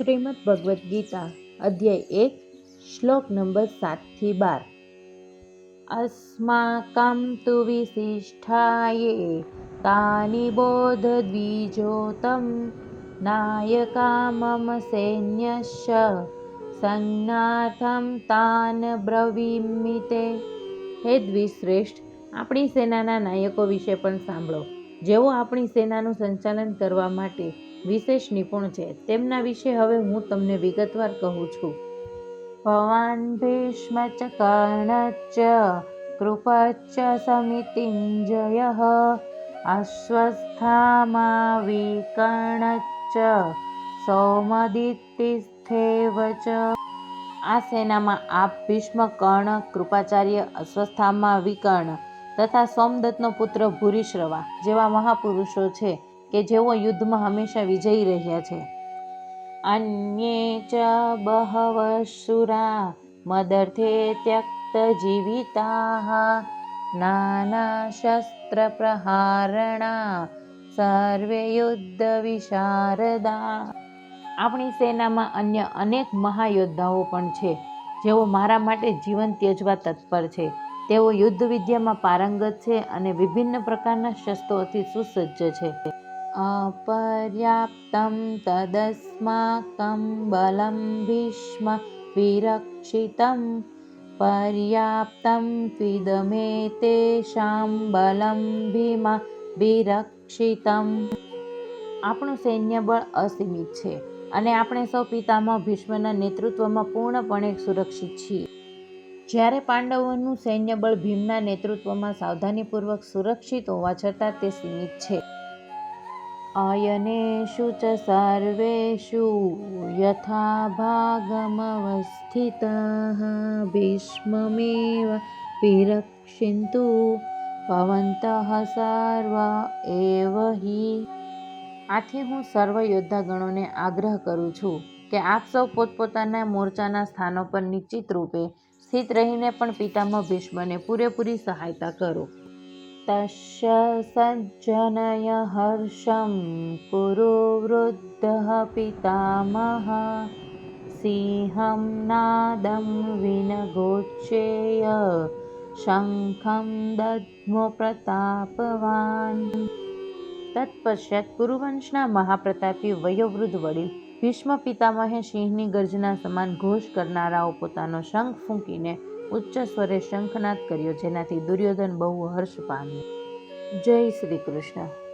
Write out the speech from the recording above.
શ્રીમદ ભગવદ્ ગીતા, અધ્યાય એક, શ્લોક નંબર સાતથી બાર. અસ્માકં તુ વિશિષ્ઠાયે તાની બોધદ્વિજોતમ નાયકા મમ સૈન્યશ સંજ્ઞાર્થમ તાન બ્રવિમિતે હે દ્વિશ્રેષ્ઠ, આપણી સેનાના નાયકો વિશે પણ સાંભળો. જેઓ આપણી સેનાનું સંચાલન કરવા માટે વિશેષ નિપુણ છે, તેમના વિશે હવે હું તમને વિગતવાર કહું છું. ભવાન ભીષ્મ ચ કર્ણચ, કૃપચ સમિતિંજય અશ્વસ્થામા વિકર્ણચ સૌમદિતિસ્થેવ આ સેનામાં આપ ભીષ્મ કર્ણ, કૃપાચાર્ય અશ્વસ્થામા વિકર્ણ તથા સોમદત્તનો પુત્ર ભૂરીશ્રવા જેવા મહાપુરુષો છે કે જેઓ યુદ્ધમાં હંમેશા વિજયી રહ્યા છે. અન્ય ચ બહવ શુરા મદર્થે ત્યક્ત જીવિતા નાના શસ્ત્ર પ્રહારણા સર્વે યુદ્ધ વિશારદા. આપણી સેનામાં અન્ય અનેક મહાયોદ્ધાઓ પણ છે જેઓ મારા માટે જીવન ત્યજવા તત્પર છે. તેઓ યુદ્ધ વિદ્યામાં પારંગત છે અને વિભિન્ન પ્રકારના શસ્ત્રોથી સુસજ્જ છે. અપર્યાપ્તમ તદસ્માકં બલમ ભીષ્મ વિરક્ષિતમ પર્યાપ્તમ ત્વિદમે તેષાં બલમ ભીમા વિરક્ષિતમ. આપણું સૈન્ય બળ અસીમિત છે અને આપણે સૌ પિતામહ ભીષ્મના નેતૃત્વમાં પૂર્ણપણે સુરક્ષિત છીએ. જ્યારે પાંડવોનું સૈન્ય બળ ભીમના નેતૃત્વમાં સાવધાનીપૂર્વક સુરક્ષિત હોવા છતાં તે સીમિત છે. અયનેષુ ચ સર્વેશુ યથા ભાગમવસ્થિત ભીષ્મમેવ વિરક્ષિંતુ ભવन्तઃ સર્વ એવ હિ. આથી હું સર્વ યોદ્ધાગણોને આગ્રહ કરું છું કે આપ સૌ પોતપોતાના મોરચાના સ્થાનો પર નિશ્ચિત રૂપે સ્થિત રહીને પણ પિતામહ ભીષ્મને પૂરેપૂરી સહાયતા કરો. તસ્ય સજ્જનય હર્ષમ પુરુવૃદ્ધ પિતામહ સિંહમ નાદમ વિનગોચેય શંખમ દદ્મો પ્રતાપવાન. તત્પશ્ચાત કુરુવંશના મહાપ્રતાપી વયોવૃદ્ધ વડીલ ભીષ્મ પિતામહે સિંહની ગર્જના સમાન ઘોષ કરનારાઓ પોતાનો શંખ ફૂંકીને ઉચ્ચ સ્વરે શંખનાદ કર્યો, જેનાથી દુર્યોધન બહુ હર્ષ પામ્યો. જય શ્રી કૃષ્ણ.